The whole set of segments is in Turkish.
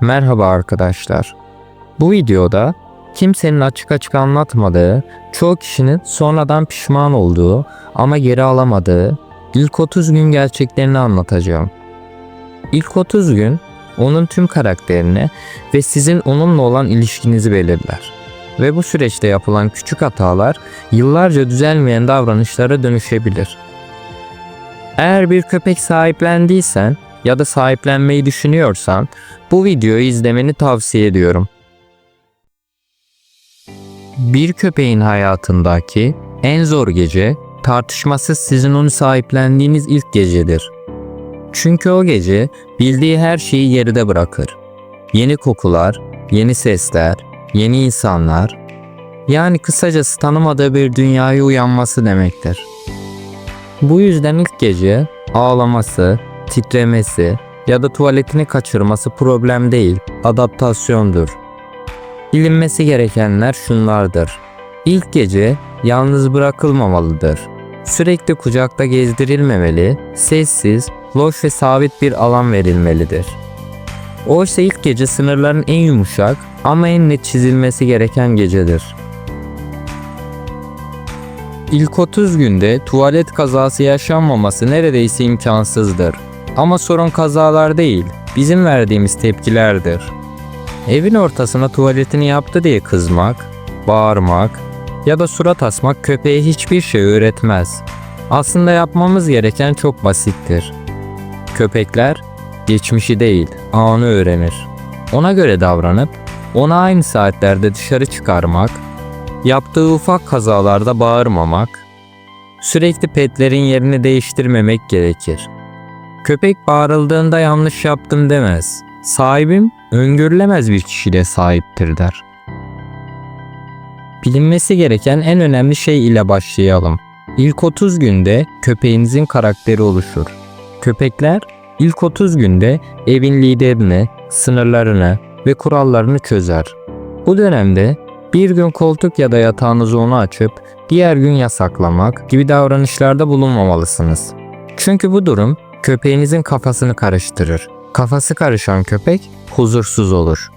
Merhaba arkadaşlar. Bu videoda kimsenin açık açık anlatmadığı, çoğu kişinin sonradan pişman olduğu ama geri alamadığı ilk 30 gün gerçeklerini anlatacağım. İlk 30 gün onun tüm karakterini ve sizin onunla olan ilişkinizi belirler. Ve bu süreçte yapılan küçük hatalar yıllarca düzelmeyen davranışlara dönüşebilir. Eğer bir köpek sahiplendiysen ya da sahiplenmeyi düşünüyorsan bu videoyu izlemeni tavsiye ediyorum. Bir köpeğin hayatındaki en zor gece tartışmasız sizin onu sahiplendiğiniz ilk gecedir. Çünkü o gece bildiği her şeyi geride bırakır. Yeni kokular, yeni sesler, yeni insanlar, yani kısacası tanımadığı bir dünyaya uyanması demektir. Bu yüzden ilk gece ağlaması, titremesi ya da tuvaletini kaçırması problem değil, adaptasyondur. Bilinmesi gerekenler şunlardır. İlk gece yalnız bırakılmamalıdır. Sürekli kucakta gezdirilmemeli, sessiz, loş ve sabit bir alan verilmelidir. Oysa ilk gece sınırların en yumuşak ama en net çizilmesi gereken gecedir. İlk 30 günde tuvalet kazası yaşanmaması neredeyse imkansızdır. Ama sorun kazalar değil, bizim verdiğimiz tepkilerdir. Evin ortasına tuvaletini yaptı diye kızmak, bağırmak ya da surat asmak köpeğe hiçbir şey öğretmez. Aslında yapmamız gereken çok basittir. Köpekler geçmişi değil, anı öğrenir. Ona göre davranıp ona aynı saatlerde dışarı çıkarmak, yaptığı ufak kazalarda bağırmamak, sürekli petlerin yerini değiştirmemek gerekir. Köpek bağırıldığında yanlış yaptım demez. Sahibim öngörülemez bir kişiyle sahiptir der. Bilinmesi gereken en önemli şey ile başlayalım. İlk 30 günde köpeğinizin karakteri oluşur. Köpekler ilk 30 günde evin liderini, sınırlarını ve kurallarını çözer. Bu dönemde bir gün koltuk ya da yatağınızı ona açıp diğer gün yasaklamak gibi davranışlarda bulunmamalısınız. Çünkü bu durum köpeğinizin kafasını karıştırır. Kafası karışan köpek huzursuz olur.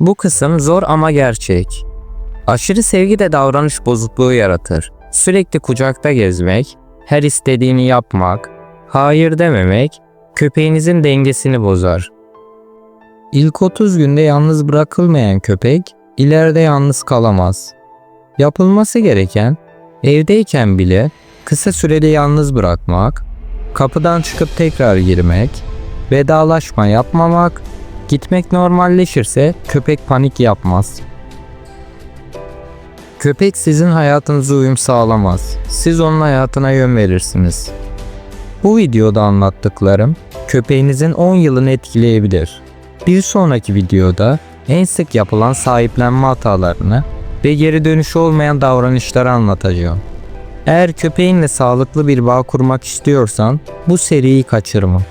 Bu kısım zor ama gerçek. Aşırı sevgi de davranış bozukluğu yaratır. Sürekli kucakta gezmek, her istediğini yapmak, hayır dememek köpeğinizin dengesini bozar. İlk 30 günde yalnız bırakılmayan köpek ileride yalnız kalamaz. Yapılması gereken evdeyken bile kısa süreli yalnız bırakmak, kapıdan çıkıp tekrar girmek, vedalaşma yapmamak, gitmek normalleşirse köpek panik yapmaz. Köpek sizin hayatınıza uyum sağlamaz. Siz onun hayatına yön verirsiniz. Bu videoda anlattıklarım köpeğinizin 10 yılını etkileyebilir. Bir sonraki videoda en sık yapılan sahiplenme hatalarını ve geri dönüşü olmayan davranışları anlatacağım. Eğer köpeğinle sağlıklı bir bağ kurmak istiyorsan bu seriyi kaçırma.